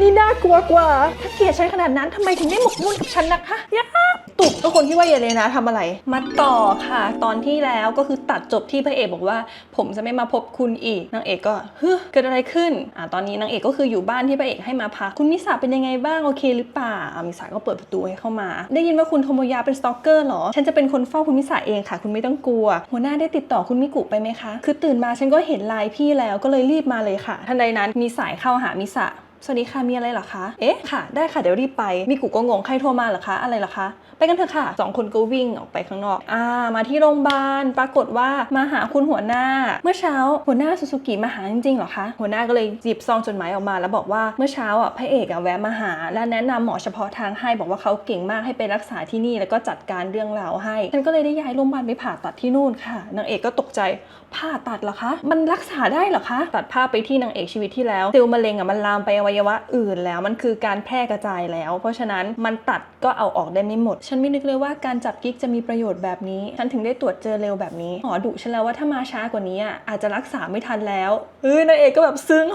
นี่น่ากลัวกว่า ถ้าเกลียดฉันขนาดนั้นทำไมถึงได้หมกมุ่นกับฉันนะคะยาตุกแล้วคนที่ว่าเยเลนะทำอะไร มาต่อค่ะ ตอนที่แล้วก็คือตัดจบที่พระเอกบอกว่า ผมจะไม่มาพบคุณอีกนางเอกก็เฮ้เกิดอะไรขึ้นอ่าตอนนี้นางเอกก็คืออยู่บ้านที่พระเอกให้มาพักคุณมิสาเป็นยังไงบ้างโอเคหรือเปล่าอ่ามิสาก็เปิดประตูให้เข้ามา ได้ยินว่าคุณโทโมยะเป็นสตอกเกอร์เหรอฉันจะเป็นคนเฝ้าคุณมิสาเองค่ะ คุณไม่ต้องกลัว หัวหน้าได้ติดต่อคุณมิกุไปไหมคะ คือตื่นมาฉันก็เห็นไลน์พี่แล้วก็เลยรีบมาเลยค่ะทันใดนั้นมีสายเข้าหามิสา สวัสดีค่ะ มีอะไรเหรอคะ เอ๊ะ ค่ะ ได้ค่ะ เดี๋ยวรีบไป มีกูก็งง ใครโทรมาเหรอคะ อะไรเหรอคะ ไปกันเถอะค่ะ สองคนก็วิ่งออกไปข้างนอก อ่า มาที่โรงพยาบาล ปรากฏว่ามาหาคุณหัวหน้า เมื่อเช้าหัวหน้าซูซูกิมาหาจริงๆเหรอคะ หัวหน้าก็เลยหยิบซองจดหมายออกมา แล้วบอกว่าเมื่อเช้าอะ พระเอกอะแวะมาหา และแนะนำหมอเฉพาะทางให้ บอกว่าเขาเก่งมากให้ไปรักษาที่นี่ แล้วก็จัดการเรื่องราวให้ ฉันก็เลยได้ย้ายโรงพยาบาลไปผ่าตัดที่นู่นค่ะ นางเอกก็ตกใจ ผ่าตัดเหรอคะ มันรักษาได้เหรอคะ ตัดภาพไปที่นางเอกชีวิตที่แล้วเซลล์มะเร็งอะมันลามไปอวัยวะอื่นแล้ว มันคือการแพร่กระจายแล้ว เพราะฉะนั้นมันตัดก็เอาออกได้ไม่หมด ฉันไม่นึกเลยว่าการจับกิ๊กจะมีประโยชน์แบบนี้ ฉันถึงได้ตรวจเจอเร็วแบบนี้หมอดุฉันแล้วว่าถ้ามาช้ากว่านี้อะอาจจะรักษาไม่ทันแล้วเอ้ยนางเอกก็แบบซึ้ง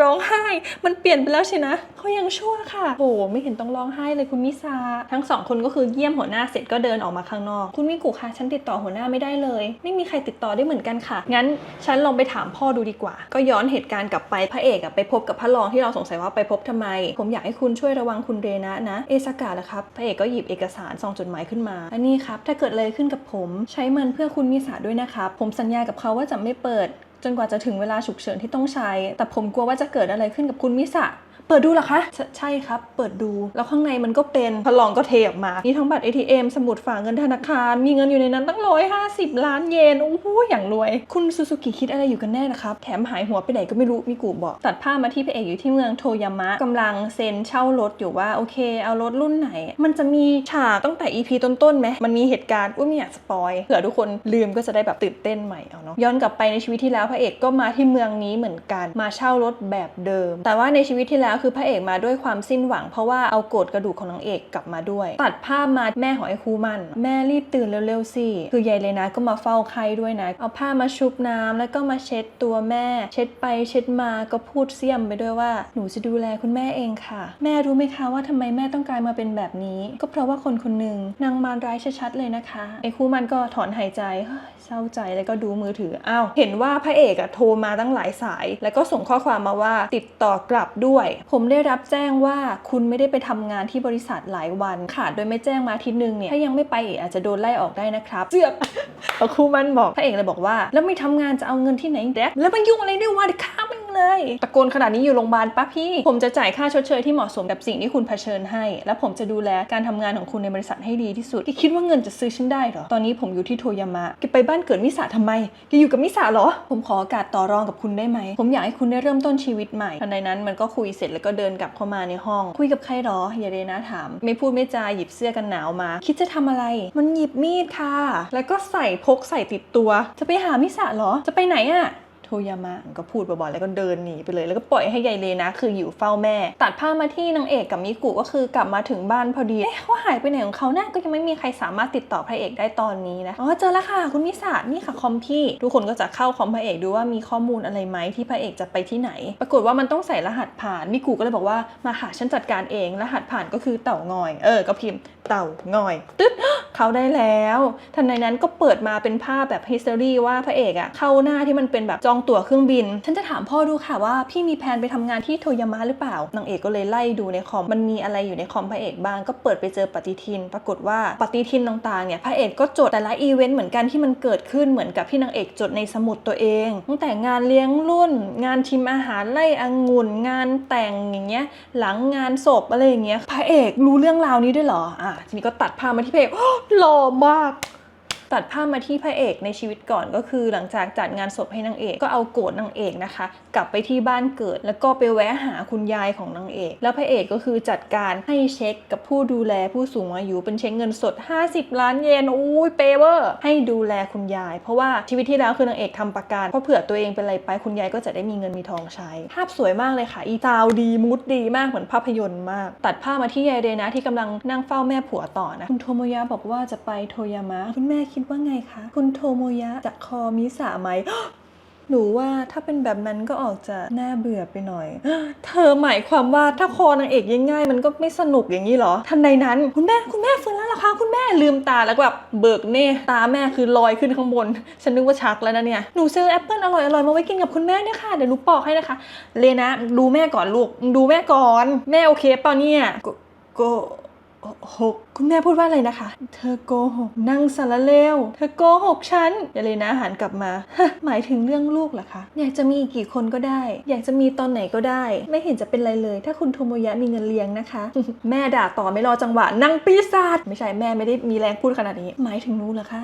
ร้องไห้ มันเปลี่ยนไปแล้วใช่นะเขายังชั่วค่ะโอ้ไม่เห็นต้องร้องไห้เลยคุณมิซาทั้งสองคนก็คือเยี่ยมหัวหน้าเสร็จก็เดินออกมาข้างนอก คุณมิกุคะฉันติดต่อหัวหน้าไม่ได้เลย ไม่มีใครติดต่อได้เหมือนกันค่ะงั้นฉันลองไปถามพ่อดูดีกว่า ก็ย้อนเหตุการณ์กลับไปพระเอกอะไปพบกับพระรองที่เราสงสัยว่าไปพบทำไม ผมอยากให้คุณช่วยระวังคุณเรนะนะ เอสากาละครับ พระเอกก็หยิบเอกสารซองจดหมายขึ้นมา อันนี้ครับ ถ้าเกิดอะไรขึ้นกับผม ใช้มันเพื่อคุณมิสาด้วยนะครับ ผมสัญญากับเขาว่าจะไม่เปิด จนกว่าจะถึงเวลาฉุกเฉินที่ต้องใช้ แต่ผมกลัวว่าจะเกิดอะไรขึ้นกับคุณมิสะ เปิดดูเหรอคะใช่ครับ เปิดดู แล้วข้างในมันก็เป็นพลองก็เทออกมา มีทั้งบัตร ATM สมุดฝากเงินธนาคาร มีเงินอยู่ในนั้นตั้งร้อยห้าสิบล้านเยน โอ้โห อย่างรวย คุณซูซูกิคิดอะไรอยู่กันแน่นะครับ แถมหายหัวไปไหนก็ไม่รู้มีกูบอก ตัดภามาที่พระเอกอยู่ที่เมืองโทยามะกำลังเซ็นเช่ารถอยู่ว่าโอเค เอารถรุ่นไหน มันจะมีฉากตั้งแต่ EP ต้นๆไหมมันมีเหตุการณ์อุ้ยไม่อยากสปอยเผื่อทุกคนลืมก็จะได้แบบตื่นเต้นใหม่เอาเนาะย้อนกลับไปในชีวิตที่แล้วพระเอกก็มาที่เมืองนี้เหมือนกันมาเช่ารถแบบเดิม แต่ว่าในชีวิตที่แล้วคือพระเอกมาด้วยความสิ้นหวัง เพราะว่าเอาโกรธกระดูกของนางเอกกลับมาด้วย ตัดภาพมาแม่ของไอ้คูมัน แม่รีบตื่นเร็วๆสิคือยายเลยนะก็มาเฝ้าไข้ด้วยนะ เอาผ้ามาชุบน้ำแล้วก็มาเช็ดตัวแม่ เช็ดไปเช็ดมาก็พูดเสียมไปด้วยว่าหนูจะดูแลคุณแม่เองค่ะ แม่รู้ไหมคะว่าทำไมแม่ต้องกลายมาเป็นแบบนี้ ก็เพราะว่าคนคนหนึ่งนางมารร้ายชัดๆเลยนะคะไอ้คูมันก็ถอนหายใจเฮ้ยเศร้าใจแล้วก็ดูมือถืออ้าวเห็นว่าพระเอกอะโทรมาตั้งหลายสาย แล้วก็ส่งข้อความมาว่าติดต่อกลับด้วยผมได้รับแจ้งว่าคุณไม่ได้ไปทำงานที่บริษัทหลายวันขาดโดยไม่แจ้งมาอาทีนึงเนี่ยถ้ายังไม่ไปอีกอาจจะโดนไล่ออกได้นะครับเสือกพอครูมันบอกพระเอกเลยบอกว่า แล้วไม่ทำงานจะเอาเงินที่ไหนแดกแล้วมันยุ่งอะไรด้วยวะเดี๋ยวฆ่ามัน เลย ตะโกนขนาดนี้อยู่โรงพยาบาลปะพี่ ผมจะจ่ายค่าชดเชยที่เหมาะสมกับสิ่งที่คุณเผชิญให้ และผมจะดูแลการทำงานของคุณในบริษัทให้ดีที่สุดที่คิดว่าเงินจะซื้อฉันได้เหรอ ตอนนี้ผมอยู่ที่โทยามะแกไปบ้านเกิดมิสาทำไมแกอยู่กับมิสาเหรอ ผมขอโอกาสต่อรองกับคุณได้ไหม ผมอยากให้คุณได้เริ่มต้นชีวิตใหม่ทันใดนั้นมันก็คุยเสร็จแล้วก็เดินกลับเข้ามาในห้อง คุยกับใครเหรออย่าเรนะถาม ไม่พูดไม่จาหยิบเสื้อกันหนาวมา คิดจะทำอะไร มันหยิบมีดค่ะ แล้วก็ใส่พกใส่ติดตัว จะไปหามิสาเหรอ จะไปไหนอะ ทยามะก็พูดบ่อยๆแล้วก็เดินหนีไปเลย แล้วก็ปล่อยให้ยายเลนะ คืออยู่เฝ้าแม่ ตัดภาพมาที่นางเอกกับมิกุก็คือกลับมาถึงบ้านพอดีเอ๊ะเขาหายไปไหนของเขานะก็ยังไม่มีใครสามารถติดต่อพระเอกได้ตอนนี้นะอ๋อเจอแล้วค่ะคุณมิสานี่ค่ะคอมพี่ทุกคนก็จะเข้าคอมพระเอกดูว่ามีข้อมูลอะไรไหมที่พระเอกจะไปที่ไหน ปรากฏว่ามันต้องใส่รหัสผ่านมิกุก็เลยบอกว่ามาค่ะฉันจัดการเอง รหัสผ่านก็คือเต่างอย เออก็พิมพ์เต่างอยตึ๊ดเขาได้แล้วทันใดนั้นก็เปิดมาเป็นภาพแบบ history ว่าพระเอกอะเข้าหน้าที่มันเป็นแบบจองตั๋วเครื่องบิน ฉันจะถามพ่อดูค่ะว่าพี่มีแผนไปทำงานที่โทยามะหรือเปล่านางเอกก็เลยไล่ดูในคอมมันมีอะไรอยู่ในคอมพระเอกบ้างก็เปิดไปเจอปฏิทิน ปรากฏว่าปฏิทินต่างๆเนี่ยพระเอกก็จดแต่ละอีเวนต์เหมือนกันที่มันเกิดขึ้นเหมือนกับที่นางเอกจดในสมุดตัวเองตั้งแต่งานเลี้ยงรุ่น งานชิมอาหารไล่องุ่น งานแต่งอย่างเงี้ยหลังงานศพอะไรอย่างเงี้ยพระเอกรู้เรื่องราวนี้ด้วยเหรออะทีนี้ก็ตัดภาพมาที่พระเอกหล่อมาก ตัดภาพมาที่พระเอกในชีวิตก่อนก็คือ หลังจากจัดงานศพให้นางเอกก็เอาโกรธนางเอกนะคะ กลับไปที่บ้านเกิด แล้วก็ไปแวะหาคุณยายของนางเอก แล้วพระเอกก็คือจัดการให้เช็คกับผู้ดูแลผู้สูงอายุเป็นเช็คเงินสด 50 ล้านเยนอุ้ยเปเวอร์ให้ดูแลคุณยาย เพราะว่าชีวิตที่แล้วคือนางเอกทำประกันเพราะเผื่อตัวเองเป็นอะไรไปคุณยายก็จะได้มีเงินมีทองใช้ ภาพสวยมากเลยค่ะ อีซาวดีมูดดีมากเหมือนภาพยนตร์มาก ตัดภาพมาที่ยายเรนะที่กำลังนั่งเฝ้าแม่ผัวต่อนะคุณโทโมยะบอกว่าจะไปโทยามะคุณแม่คิดว่าไงคะ คุณโทโมยะจะคอมิสาไหมหนูว่าถ้าเป็นแบบนั้นก็ออกจะน่าเบื่อไปหน่อย เธอหมายความว่าถ้าคอนางเอกง่ายๆ มันก็ไม่สนุกอย่างนี้เหรอ ทันใดนั้น คุณแม่คุณแม่ฟื้นแล้วเหรอคะคุณแม่ลืมตาแล้วแบบเบิกเน่ตาแม่คือลอยขึ้นข้างบน ฉันนึกว่าชักแล้วนะเนี่ย หนูซื้อแอปเปิลอร่อยๆมาไว้กินกับคุณแม่เนี่ยค่ะเดี๋ยวหนูปอกให้นะคะ เลนะดูแม่ก่อนลูกดูแม่ก่อน แม่โอเคเปล่าเนี่ยกโก หกคุณแม่พูดว่าอะไรนะคะ เธอโกหกนั่งสารเลว เธอโกหกฉันอย่าเลยนะหันกลับมาหมายถึงเรื่องลูกเหรอคะ อยากจะมีกี่คนก็ได้ อยากจะมีตอนไหนก็ได้ ไม่เห็นจะเป็นไรเลย ถ้าคุณโทโมยะมีเงินเลี้ยงนะคะ แม่ด่าต่อไม่รอจังหวะนั่งปีศาจไม่ใช่แม่ไม่ได้มีแรงพูดขนาดนี้ หมายถึงนู้นเหรอคะ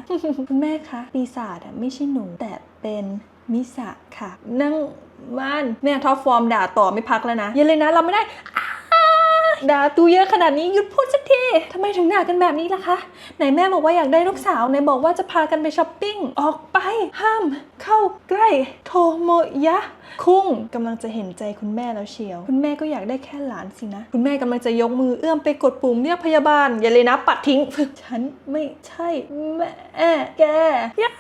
คุณแม่คะปีศาจอะไม่ใช่หนูแต่เป็นมิสะค่ะ นั่งบ้านแม่ท็อปฟอร์มด่าต่อไม่พักแล้วนะอย่าเลยนะเราไม่ได้ ด่าตูเยอะขนาดนี้หยุดพูดสักทีทำไมถึงด่ากันแบบนี้ล่ะคะ ไหนแม่บอกว่าอยากได้ลูกสาว ไหนบอกว่าจะพากันไปช้อปปิ้ง ออกไป ห้าม เข้าใกล้ โทโมยะ คุ้งกำลังจะเห็นใจคุณแม่แล้วเชียว คุณแม่ก็อยากได้แค่หลานสินะ คุณแม่กำลังจะยกมือเอื้อมไปกดปุ่มเรียกพยาบาล อย่าเลยนะปัดทิ้ง ฉันไม่ใช่แม่แกยะ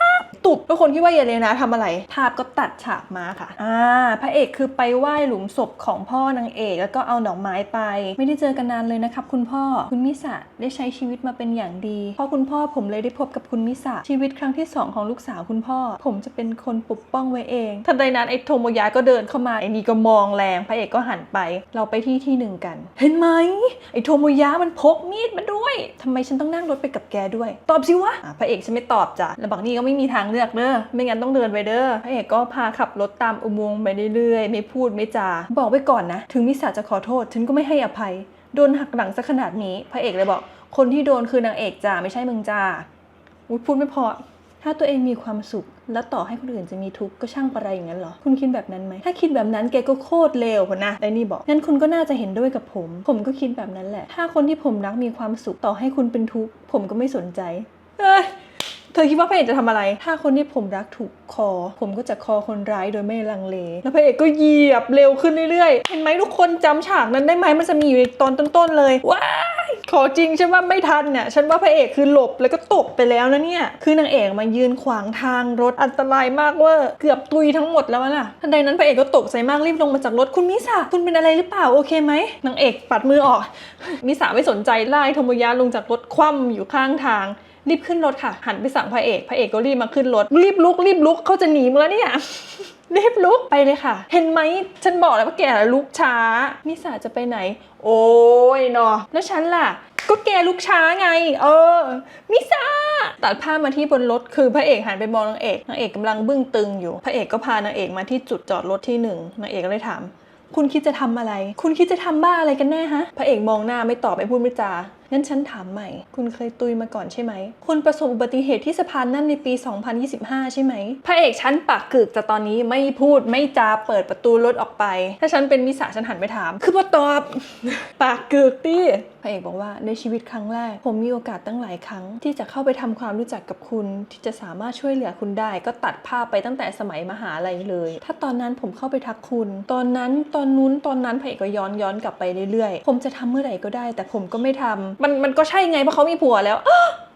ตุบแล้วคนคิดว่าอย่าเลยนะทำอะไร ภาพก็ตัดฉากมาค่ะ อ่า พระเอกคือไปไหว้หลุมศพของพ่อนางเอก แล้วก็เอาดอกไม้ไปไม่ได้เจอกันนานเลยนะครับคุณพ่อคุณมิสะได้ใช้ชีวิตมาเป็นอย่างดีเพราะคุณพ่อผมเลยได้พบกับคุณมิสะชีวิตครั้งที่สองของลูกสาวคุณพ่อ ผมจะเป็นคนปกป้องไว้เองทันใดนั้นไอ้โทโมยะก็เดินเข้ามาไอ้นี่ก็มองแรงพระเอกก็หันไป เราไปที่ที่หนึ่งกัน เห็นไหมไอ้โทโมยะมันพกมีดมาด้วยทำไมฉันต้องนั่งรถไปกับแกด้วย ตอบสิวะะพระเอกฉันไม่ตอบจ้ะแล้วบักนี่ก็ไม่มีทางเลือกเด้อไม่งั้นต้องเดินไปเด้อพระเอกก็พาขับรถตามอุโมงค์ไปเรื่อยๆไม่พูดไม่จาบอกไว้ก่อนนะ ถึงมิสาจะขอโทษฉันก็ไม่ให้อภัย โดนหักหลังซะขนาดนี้ พระเอกเลยบอก คนที่โดนคือนางเอกจ้าไม่ใช่มึงจ้าอุ๊ยพูดไม่พอ ถ้าตัวเองมีความสุข แล้วต่อให้คนอื่นจะมีทุกข์ก็ช่างอะไรอย่างนั้นเหรอ คุณคิดแบบนั้นไหม ถ้าคิดแบบนั้นแกก็โคตรเลวคนนะไอ้นี่บอก งั้นคุณก็น่าจะเห็นด้วยกับผม ผมก็คิดแบบนั้นแหละ ถ้าคนที่ผมรักมีความสุข ต่อให้คุณเป็นทุกข์ ผมก็ไม่สนใจ เอ้ย เธอคิดว่าพระเอกจะทำอะไร ถ้าคนที่ผมรักถูกคอ ผมก็จะคอคนร้ายโดยไม่ลังเล แล้วพระเอกก็เหยียบเร็วขึ้นเรื่อยๆ เห็นไหมทุกคนจำฉากนั้นได้ไหมมันจะมีอยู่ในตอนต้นๆเลยว้ายขอจริงฉันว่าไม่ทันเนี่ยฉันว่าพระเอกคือหลบแล้วก็ตกไปแล้วนะเนี่ย คือนางเอกมายืนขวางทางรถอันตรายมากเว่าเกือบตุยทั้งหมดแล้วน่ะทันใดนั้นพระเอกก็ตกใจมากรีบลงมาจากรถคุณมิสาคุณเป็นอะไรหรือเปล่าโอเคไหมนางเอกปัดมือออกมิสาไม่สนใจไล่โทโมยะลงจากรถคว่ำอยู่ข้างทาง รีบขึ้นรถค่ะ หันไปสั่งพระเอกพระเอกก็รีบมาขึ้นรถ รีบลุกรีบลุกเขาจะหนีมึงแล้วเนี่ยรีบลุกไปเลยค่ะ เห็นไหมฉันบอกแล้วว่าแกลุกช้ามิสาจะไปไหน โอ้ยเนาะแล้วฉันล่ะ ก็แกลุกช้าไง เออ มิสาตัดภาพมาที่บนรถคือพระเอกหันไปมองนางเอกนางเอกกำลังบึ้งตึงอยู่ พระเอกก็พานางเอกมาที่จุดจอดรถที่หนึ่งนางเอกก็เลยถามคุณคิดจะทำอะไร คุณคิดจะทำบ้าอะไรกันแน่ฮะ พระเอกมองหน้าไม่ตอบไม่พูดไม่จา งั้นฉันถามใหม่ คุณเคยตุยมาก่อนใช่ไหม คุณประสบอุบัติเหตุที่สะพานนั่นในปี 2025 ใช่ไหม พระเอกฉันปากกึกแต่ตอนนี้ไม่พูดไม่จาเปิดประตูรถออกไป ถ้าฉันเป็นมิสาฉันหันไปถาม คือพอตอบ ปากกึกดิพระเอกบอกว่าในชีวิตครั้งแรก ผมมีโอกาสตั้งหลายครั้ง ที่จะเข้าไปทำความรู้จักกับคุณ ที่จะสามารถช่วยเหลือคุณได้ ก็ตัดภาพไปตั้งแต่สมัยมหาลัยเลย ถ้าตอนนั้นผมเข้าไปทักคุณ ตอนนั้นตอนนู้นตอนนั้นพระเอกก็ย้อนย้อนกลับไปเรื่อยๆ ผมจะทำเมื่อไหร่ก็ได้ แต่ผมก็ไม่ทำมันมันก็ใช่ไงเพราะเขามีผัวแล้ว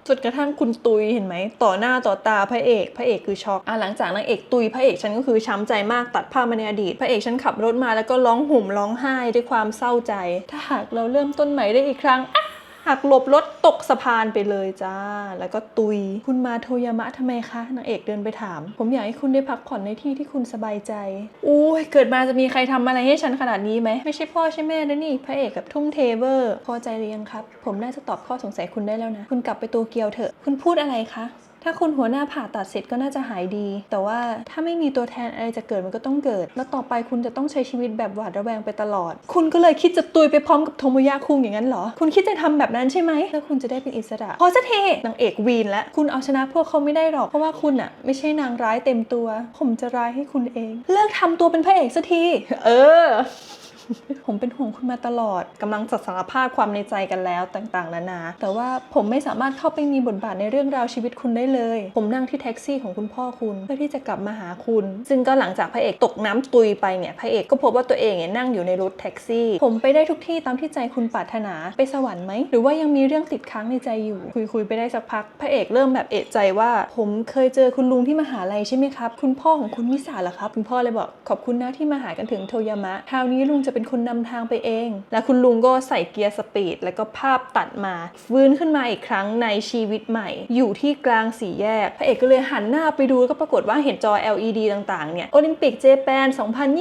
จนกระทั่งคุณตุยเห็นไหมต่อหน้าต่อตาพระเอก พระเอกคือช็อกอะหลังจากนางเอกตุยพระเอกฉันก็คือช้ำใจมากตัดภาพมาในอดีต พระเอกฉันขับรถมาแล้วก็ร้องห่มร้องไห้ด้วยความเศร้าใจ ถ้าหากเราเริ่มต้นใหม่ได้อีกครั้งอ หักหลบรถตกสะพานไปเลยจ้า แล้วก็ตุย คุณมาโทยามะทำไมคะนางเอกเดินไปถาม ผมอยากให้คุณได้พักผ่อนในที่ที่คุณสบายใจอุ้ยเกิดมาจะมีใครทำอะไรให้ฉันขนาดนี้ไหม ไม่ใช่พ่อใช่แม่นะนี่ พระเอกกับทุ่มเทเวอร์ พอใจหรือยังครับ ผมน่าจะตอบข้อสงสัยคุณได้แล้วนะ คุณกลับไปโตเกียวเถอะ คุณพูดอะไรคะ ถ้าคุณหัวหน้าผ่าตัดเสร็จก็น่าจะหายดี แต่ว่าถ้าไม่มีตัวแทนอะไรจะเกิดมันก็ต้องเกิด แล้วต่อไปคุณจะต้องใช้ชีวิตแบบหวาดระแวงไปตลอด คุณก็เลยคิดจะตุยไปพร้อมกับโทโมยะคุงอย่างนั้นเหรอ คุณคิดจะทำแบบนั้นใช่ไหม แล้วคุณจะได้เป็นอิสระ พอจะเทนางเอกวีนแล้ว คุณเอาชนะพวกเขาไม่ได้หรอก เพราะว่าคุณอะไม่ใช่นางร้ายเต็มตัว ผมจะร้ายให้คุณเอง เลิกทำตัวเป็นพระเอกสักที เออ ผมเป็นห่วงคุณมาตลอดกำลังจะสารภาพความในใจกันแล้วต่างๆนานา แต่ว่าผมไม่สามารถเข้าไปมีบทบาทในเรื่องราวชีวิตคุณได้เลย ผมนั่งที่แท็กซี่ของคุณพ่อคุณเพื่อที่จะกลับมาหาคุณ ซึ่งก็หลังจากพระเอกตกน้ำตุยไปเนี่ยพระเอกก็พบว่าตัวเองเนี่ยนั่งอยู่ในรถแท็กซี่ ผมไปได้ทุกที่ตามที่ใจคุณปรารถนาไปสวรรค์ไหมหรือว่ายังมีเรื่องติดค้างในใจอยู่คุยคุยๆไปได้สักพัก พระเอกเริ่มแบบเอะใจว่า ผมเคยเจอคุณลุงที่มหาลัยใช่ไหมครับคุณพ่อของคุณวิสาเหรอครับ คุณพ่อเลยบอกขอบคุณนะที่มาหากันถึงโทยามะคราวนี้ลุงจะเป็น็นคนนำทางไปเอง และคุณลุงก็ใส่เกียร์สปีด แล้วก็ภาพตัดมาฟื้นขึ้นมาอีกครั้งในชีวิตใหม่ อยู่ที่กลางสี่แยก พระเอกก็เลยหันหน้าไปดูแล้วก็ปรากฏว่าเห็นจอ LED ต่างๆ เนี่ย โอลิมปิกเจแปน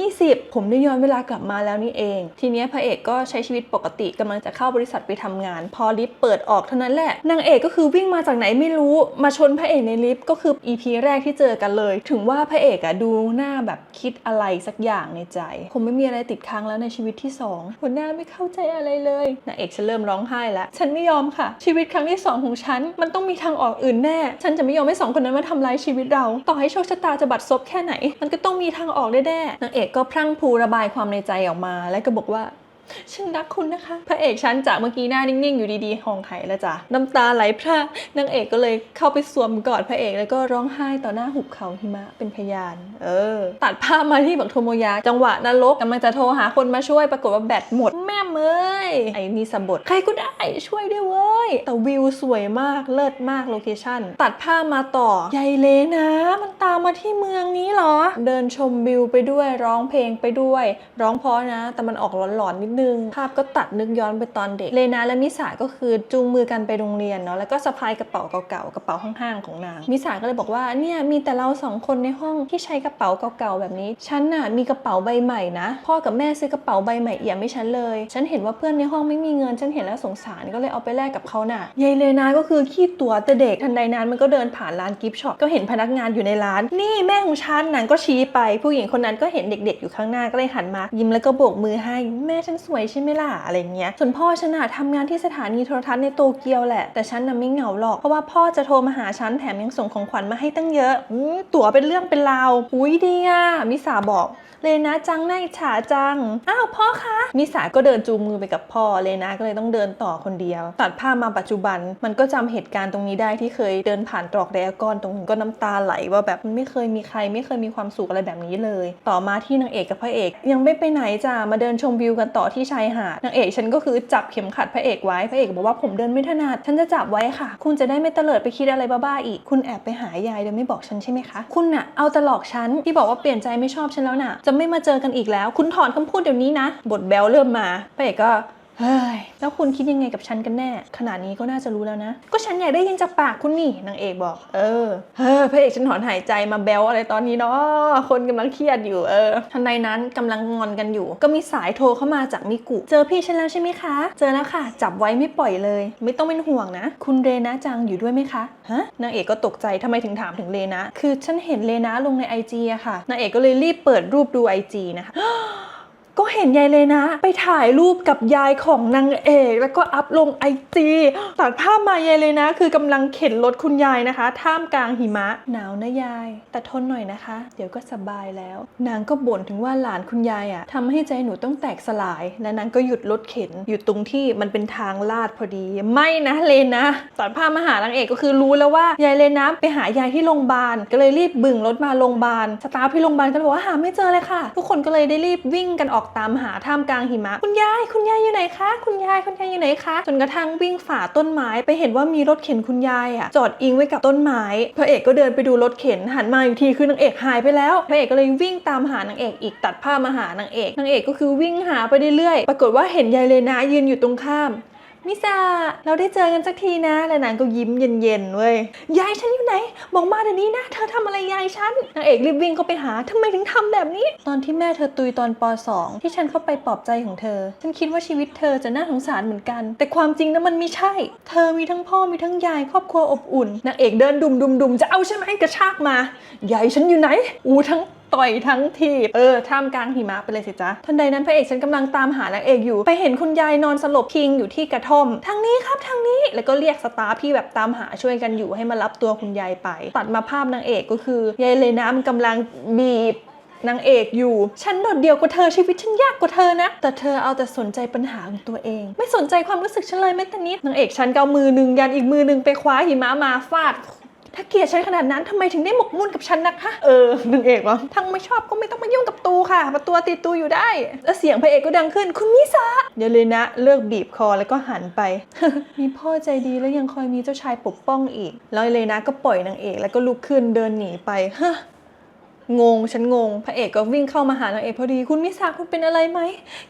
2020 ผมได้ย้อนเวลากลับมาแล้วนี่เอง ทีนี้พระเอกก็ใช้ชีวิตปกติกำลังจะเข้าบริษัทไปทำงาน พอลิฟต์เปิดออกเท่านั้นแหละ นางเอกก็คือวิ่งมาจากไหนไม่รู้ มาชนพระเอกในลิฟต์ก็คือ EP แรกที่เจอกันเลย ถึงว่าพระเอกอะดูหน้าแบบคิดอะไรสักอย่างในใจ ผมไม่มีอะไรติดค้างแล้วในชีวิตที่สองหัวหน้าไม่เข้าใจอะไรเลยนางเอกฉันเริ่มร้องไห้แล้ว ฉันไม่ยอมค่ะ ชีวิตครั้งที่สองของฉัน มันต้องมีทางออกอื่นแน่ ฉันจะไม่ยอมให้สองคนนั้นมาทำลายชีวิตเรา ต่อให้โชคชะตาจะบัดซบแค่ไหน มันก็ต้องมีทางออกแน่ๆนางเอกก็พรั่งพรูระบายความในใจออกมา และก็บอกว่า ฉันรักคุณนะคะ พระเอกฉันจากเมื่อกี้หน้านิ่งๆ อยู่ดีๆหองไห้แล้วจ้ะน้ำตาไหลพรานางเอกก็เลยเข้าไปสวมกอดพระเอกแล้วก็ร้องไห้ต่อหน้าหุบเขาหิมะเป็นพยาน เออ ตัดภาพมาที่บักโทโมยาจังหวะนรกกำลังจะโทรหาคนมาช่วยปรากฏว่าแบตหมดแม่เมยไอ้นี่สบดใครก็ได้ช่วยด้วยเว้ย แต่วิวสวยมากเลิศมากโลเคชั่นตัดภาพมาต่อยายเลนะ มันตามมาที่เมืองนี้เหรอ เดินชมวิวไปด้วยร้องเพลงไปด้วย ร้องเพราะนะ แต่มันออกหลอนๆนิดนึงภาพก็ตัดนึกย้อนไปตอนเด็กเลนาและมิสาก็คือจูงมือกันไปโรงเรียนเนาะแล้วก็สะพายกระเป๋าเก่าๆกระเป๋าห้างๆของนางมิสาก็เลยบอกว่าเนี่ยมีแต่เราสองคนในห้องที่ใช้กระเป๋าเก่าๆแบบนี้ฉันน่ะมีกระเป๋าใบใหม่นะ พ่อกับแม่ซื้อกระเป๋าใบใหม่เอี่ยมให้ฉันเลย ฉันเห็นว่าเพื่อนในห้องไม่มีเงินฉันเห็นแล้วสงสารก็เลยเอาไปแลกกับเขาน่ะยายเลนาก็คือขี้ตัวแต่เด็กทันใดนั้นมันก็เดินผ่านร้านกิฟต์ช็อปก็เห็นพนักงานอยู่ในร้าน นี่แม่ของฉันนางก็ชี้ไป ผู้หญิงคนนั้นก็เห็นเด็ก ๆ อยู่ข้างหน้าก็เลยหันมายิ้มแล้วก็โบกมือให้แม่ฉันสวยใช่ไหมล่ะอะไรเงี้ยส่วนพ่อฉันน่ะทำงานที่สถานีโทรทัศน์ในโตเกียวแหละ แต่ฉันน่ะไม่เหงาหรอก เพราะว่าพ่อจะโทรมาหาฉันแถมยังส่งของขวัญมาให้ตั้งเยอะอืมตั๋วเป็นเรื่องเป็นราวอุ้ยดีอะมิสาบอกเลนะจังน่าอิจฉาจัง อ้าวพ่อคะ มิสาก็เดินจูงมือไปกับพ่อ เลนะก็เลยต้องเดินต่อคนเดียว ตัดภาพมาปัจจุบัน มันก็จำเหตุการณ์ตรงนี้ได้ที่เคยเดินผ่านตรอกไดอะกอนตรงนี้ก็น้ำตาไหลว่าแบบมันไม่เคยมีใครไม่เคยมีความสุขอะไรแบบนี้เลย ต่อมาที่นางเอกกับพระเอก ยังไม่ไปไหนจ้ามาเดินชมวิวกันต่อที่พี่ชายหาดนางเอกฉันก็คือจับเข็มขัดพระเอกไว้พระเอกบอกว่าผมเดินไม่ถนัดฉันจะจับไว้ค่ะ คุณจะได้ไม่เตลิดไปคิดอะไรบ้าๆอีก คุณแอบไปหายายโดยไม่บอกฉันใช่ไหมคะคุณน่ะเอาแต่หลอกฉันที่บอกว่าเปลี่ยนใจไม่ชอบฉันแล้วน่ะ จะไม่มาเจอกันอีกแล้ว คุณถอนคำพูดเดี๋ยวนี้นะ บทแบลเริ่มมาพระเอกก็ เฮ้ย แล้วคุณคิดยังไงกับฉันกันแน่ ขนาดนี้ก็น่าจะรู้แล้วนะ ก็ฉันอยากได้ยินจากปากคุณนี่นางเอกบอก เออ เฮ้ยพระเอกฉันถอนหายใจมาแบลอะไรตอนนี้เนาะคนกำลังเครียดอยู่เออทันใดนั้นกำลังงอนกันอยู่ ก็มีสายโทรเข้ามาจากมิกุ เจอพี่ฉันแล้วใช่ไหมคะ เจอแล้วค่ะ จับไว้ไม่ปล่อยเลย ไม่ต้องเป็นห่วงนะ คุณเรนะจังอยู่ด้วยไหมคะฮะนางเอกก็ตกใจทำไมถึงถามถึงเลนะ คือฉันเห็นเลนะลงในไอจีอะค่ะนางเอกก็เลยรีบเปิดรูปดูไอจีนะคะ ก็เห็นยายเลยนะ ไปถ่ายรูปกับยายของนางเอก แล้วก็อัพลงไอจีตัดภาพมายายเลยนะ คือกำลังเข็นรถคุณยายนะคะ ท่ามกลางหิมะหนาวนะยาย แต่ทนหน่อยนะคะ เดี๋ยวก็สบายแล้ว นางก็บ่นถึงว่าหลานคุณยายอะทำให้ใจหนูต้องแตกสลาย และนางก็หยุดรถเข็นอยู่ตรงที่มันเป็นทางลาดพอดี ไม่นะเลนนะตัดภาพมาหานางเอกก็คือรู้แล้วว่ายายเลนนะไปหายายที่โรงพยาบาลก็เลยรีบบึ่งรถมาโรงพยาบาลสตาฟที่โรงพยาบาลก็เลยบอกว่าหาไม่เจอเลยค่ะ ทุกคนก็เลยได้รีบวิ่งกันออกตามหาท่ามกลางหิมะ คุณยาย คุณยายอยู่ไหนคะ คุณยาย คุณยายอยู่ไหนคะ จนกระทั่งวิ่งฝ่าต้นไม้ไปเห็นว่ามีรถเข็นคุณยายอะจอดอิงไว้กับต้นไม้ พระเอกก็เดินไปดูรถเข็นหันมาอีกทีคือนางเอกหายไปแล้ว พระเอกก็เลยวิ่งตามหานางเอกอีกตัดผ้ามาหานางเอก นางเอกก็คือวิ่งหาไปเรื่อยๆ ปรากฏว่าเห็นยายเลนายืนอยู่ตรงข้าม มิซาเราได้เจอกันสักทีนะ แล้วนางก็ยิ้มเย็นๆเว้ย ยายฉันอยู่ไหน บอกมาเดี๋ยวนี้นะ เธอทำอะไรยายฉัน นางเอกรีบวิ่งเข้าไปหาทำไมถึงทำแบบนี้ ตอนที่แม่เธอตุยตอนป .2 ที่ฉันเข้าไปปลอบใจของเธอ ฉันคิดว่าชีวิตเธอจะน่าสงสารเหมือนกัน แต่ความจริงนะมันไม่ใช่ เธอมีทั้งพ่อมีทั้งยายครอบครัวอบอุ่น นางเอกเดินดุมดุมดุมจะเอาใช่ไหมกระชากมา ยายฉันอยู่ไหน อูทั้ง ต่อยทั้งทีบเออท่ามกลางหิมะไปเลยสิจ๊ะทันใดนั้นพระเอกฉันกำลังตามหานางเอกอยู่ ไปเห็นคุณยายนอนสลบพิงอยู่ที่กระท่อมทางนี้ครับทางนี้แล้วก็เรียกสตาฟที่แบบตามหาช่วยกันอยู่ให้มารับตัวคุณยายไป ตัดมาภาพนางเอกก็คือยายเลยนะมันกำลังบีบนางเอกอยู่ ฉันโดดเดี่ยวกว่าเธอชีวิตฉันยากกว่าเธอนะ แต่เธอเอาแต่สนใจปัญหาของตัวเอง ไม่สนใจความรู้สึกฉันเลยแม้แต่นิดนางเอกฉันก็เอามือหนึ่งยันอีกมือหนึ่งไปคว้าหิมะมาฟาด ถ้าเกลียดฉันขนาดนั้นทำไมถึงได้หมกมุ่นกับฉันนักฮะเออนางเอกวะทั้งไม่ชอบก็ไม่ต้องมายุ่งกับตูค่ะมาตัวติดตูอยู่ได้ แล้วเสียงพระเอกก็ดังขึ้น คุณมิสาเดี๋ยวเลยนะ เลิกบีบคอแล้วก็หันไป มีพ่อใจดีแล้วยังคอยมีเจ้าชายปกป้องอีก แล้วเลยนะก็ปล่อยนางเอกแล้วก็ลุกขึ้นเดินหนีไปฮะ งงฉันงง พระเอกก็วิ่งเข้ามาหานางเอกพอดี คุณมิสาคุณเป็นอะไรไหม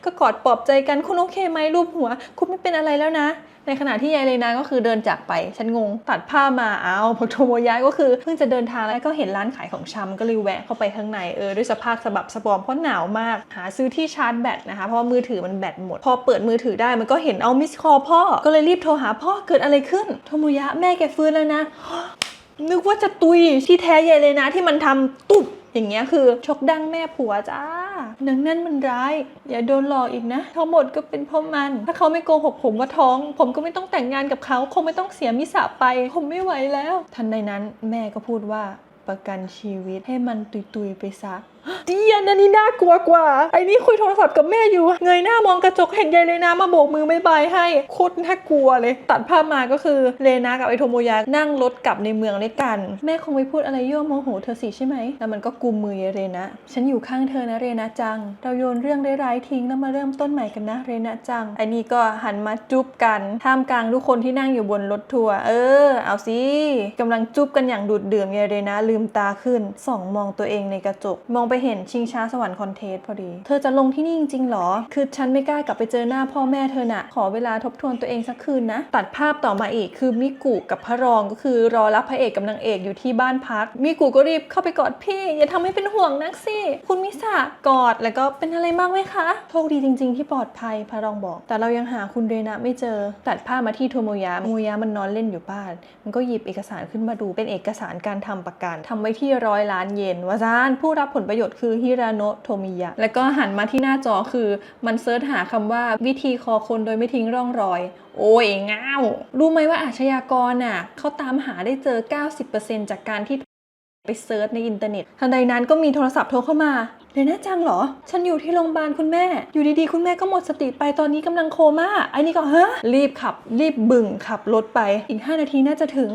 ก็กอดปลอบใจกันคุณโอเคไหมรูปหัว คุณไม่เป็นอะไรแล้วนะ ในขณะที่ยายเลนาก็คือเดินจากไป ฉันงง ตัดผ้ามาเอาพอโทโมยะก็คือเพิ่งจะเดินทางแล้วก็เห็นร้านขายของชำก็เลยแวะเข้าไปข้างในเออด้วยสภาพสะบับสะบอมเพราะหนาวมาก หาซื้อที่ชาร์จแบตนะคะเพราะมือถือมันแบตหมด พอเปิดมือถือได้มันก็เห็นเอามิสคอพ่อ ก็เลยรีบโทรหาพ่อเกิดอะไรขึ้นโทโมยะแม่แกฟื้นแล้วนะนึกว่าจะตุยที่แท้ใหญ่เลยนะที่มันทำตุ๊บ อย่างเงี้ยคือชกดังแม่ผัวจ้าหนังนั่นมันร้าย อย่าโดนหลอกอีกนะ ทั้งหมดก็เป็นเพราะมัน ถ้าเขาไม่โกหกผมว่าท้อง ผมก็ไม่ต้องแต่งงานกับเขา คงไม่ต้องเสียมิสาไป ผมไม่ไหวแล้ว ทันใดนั้นแม่ก็พูดว่าประกันชีวิตให้มันตุยๆไปซะเดียนอันนี้น่ากลัวกว่า ไอ้นี่คุยโทรศัพท์กับแม่อยู่ เงยหน้ามองกระจกเห็นยายเลนามาโบกมือบายบายให้โคตรน่ากลัวเลย ตัดภาพมาก็คือเลนากับไอโทโมยะนั่งรถกลับในเมืองด้วยกัน แม่คงไม่พูดอะไรยั่วโมโหเธอสิใช่ไหม แล้วมันก็กุมมือยายเรนะฉันอยู่ข้างเธอนะเรนะจัง เราโยนเรื่องร้ายๆทิ้งแล้วมาเริ่มต้นใหม่กันนะเรนะจัง ไอ้นี่ก็หันมาจุ๊บกันท่ามกลางทุกคนที่นั่งอยู่บนรถทัวร์เออ เอาสิกำลังจุ๊บกันอย่างดูดดื่มยายเรนะลืมตาขึ้นส่องมองตัวเองในกระจกมองไปเห็นชิงช้าสวรรค์คอนเทสพอดี เธอจะลงที่นี่จริงๆหรอ คือฉันไม่กล้ากลับไปเจอหน้าพ่อแม่เธอน่ะ ขอเวลาทบทวนตัวเองสักคืนนะ ตัดภาพต่อมาอีกคือมิกุกับพระรองก็คือรอรับพระเอกกับนางเอกอยู่ที่บ้านพัก มิกุก็รีบเข้าไปกอดพี่ อย่าทำให้เป็นห่วงนักสิ คุณมิสากอดแล้วก็เป็นอะไรมากไหมคะ โชคดีจริง ๆ ที่ปลอดภัยพระรองบอก แต่เรายังหาคุณเรนะไม่เจอ ตัดภาพมาที่โทโมยะโมยะมันนอนเล่นอยู่บ้าน มันก็หยิบเอกสารขึ้นมาดูเป็นเอกสารการทำประกันทำไว้ที่ร้อยล้านเยนวาซานผู้รับผลประโยชน์คือฮิราโนะโทมิยะ แล้วก็หันมาที่หน้าจอคือมันเซิร์ชหาคำว่าวิธีคอคนโดยไม่ทิ้งร่องรอย โอ้ยง้าว รู้ไหมว่าอาชญากรน่ะเขาตามหาได้เจอ 90%จากการที่ไปเซิร์ชในอินเทอร์เน็ต ทันใดนั้นก็มีโทรศัพท์โทรเข้ามาเลน่าจังเหรอ ฉันอยู่ที่โรงพยาบาลคุณแม่ อยู่ดีๆ คุณแม่ก็หมดสติไป ตอนนี้กำลังโคม่า ไอ้นี่ก็ฮะรีบขับ รีบบึ่งขับรถไป อีก 5 นาทีน่าจะถึง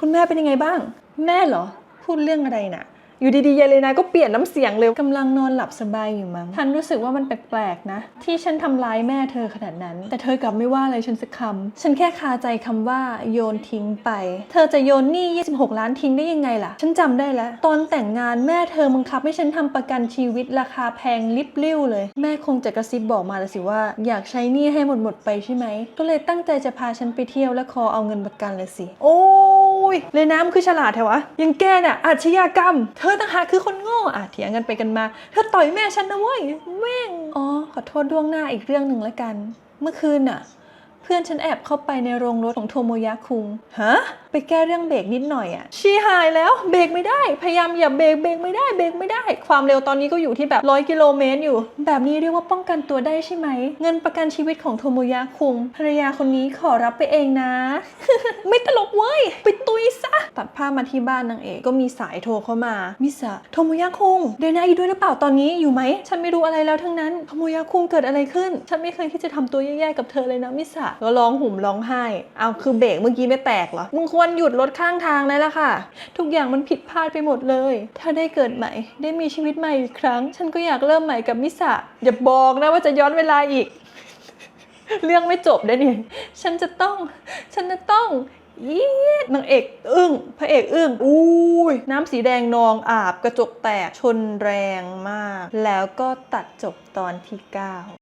คุณแม่เป็นยังไงบ้าง แม่เหรอ พูดเรื่องอะไรน่ะ อยู่ดีๆยายเลนาก็เปลี่ยนน้ำเสียงเร็วกำลังนอนหลับสบายอยู่มั้งฉันรู้สึกว่ามันแปลกๆนะ ที่ฉันทำร้ายแม่เธอขนาดนั้น แต่เธอกลับไม่ว่าอะไรฉันสักคำฉันแค่คาใจคำว่าโยนทิ้งไป เธอจะโยนหนี้ 26 ล้านทิ้งได้ยังไงล่ะ ฉันจำได้แล้ว ตอนแต่งงานแม่เธอบังคับให้ฉันทำประกันชีวิตราคาแพงลิบลิ่วเลย แม่คงจะกระซิบบอกมาแล้วสิว่า อยากใช้หนี้ให้หมดหมดไปใช่ไหมก็เลยตั้งใจจะพาฉันไปเที่ยวและขอเอาเงินประกันเลยสิ โอ้ยเลยน้ำคือฉลาดแถวะยังแกน่ะอาชญากรรมเธอต่างหากคือคนโง่อะเถียงกันไปกันมา เธอต่อยแม่ฉันนะเว้ยแม่งอ๋อขอโทษล่วงหน้าอีกเรื่องหนึ่งแล้วกัน เมื่อคืนน่ะ เพื่อนฉันแอบเข้าไปในโรงรถของโทโมยะคุงฮะไปแก้เรื่องเบรกนิดหน่อยอะชีหายแล้วเบรกไม่ได้ พยายามอย่าเบรกเบรกไม่ได้เบรกไม่ได้ ความเร็วตอนนี้ก็อยู่ที่แบบร้อยกิโลเมตรอยู่ แบบนี้เรียกว่าป้องกันตัวได้ใช่ไหม เงินประกันชีวิตของโทโมยะคุงภรรยาคนนี้ขอรับไปเองนะ ไม่ตลกเว้ย ไปตุยซะ ตัดภาพมาที่บ้านนางเอกก็มีสายโทรเข้ามา มิสะโทโมยะคุงเดนาอีด้วยหรือเปล่าตอนนี้อยู่ไหม ฉันไม่รู้อะไรแล้วทั้งนั้นโทโมยะคุงเกิดอะไรขึ้น ฉันไม่เคยที่จะทำตัวแย่ๆกับเธอเลยนะมิสะก็ร้องห่มร้องไห้เอาคือเบรกเมื่อกี้ไม่แตกเหรอมึงควรหยุดรถข้างทางได้แล้วค่ะ ทุกอย่างมันผิดพลาดไปหมดเลย ถ้าได้เกิดใหม่ ได้มีชีวิตใหม่อีกครั้ง ฉันก็อยากเริ่มใหม่กับมิสะอย่าบอกนะว่าจะย้อนเวลาอีก เรื่องไม่จบได้นี่ฉันจะต้อง ฉันจะต้องยีดนางเอกอึ้งพระเอกอึ้งอุ้ยน้ำสีแดงนองอาบกระจกแตกชนแรงมาก แล้วก็ตัดจบตอนที่ 9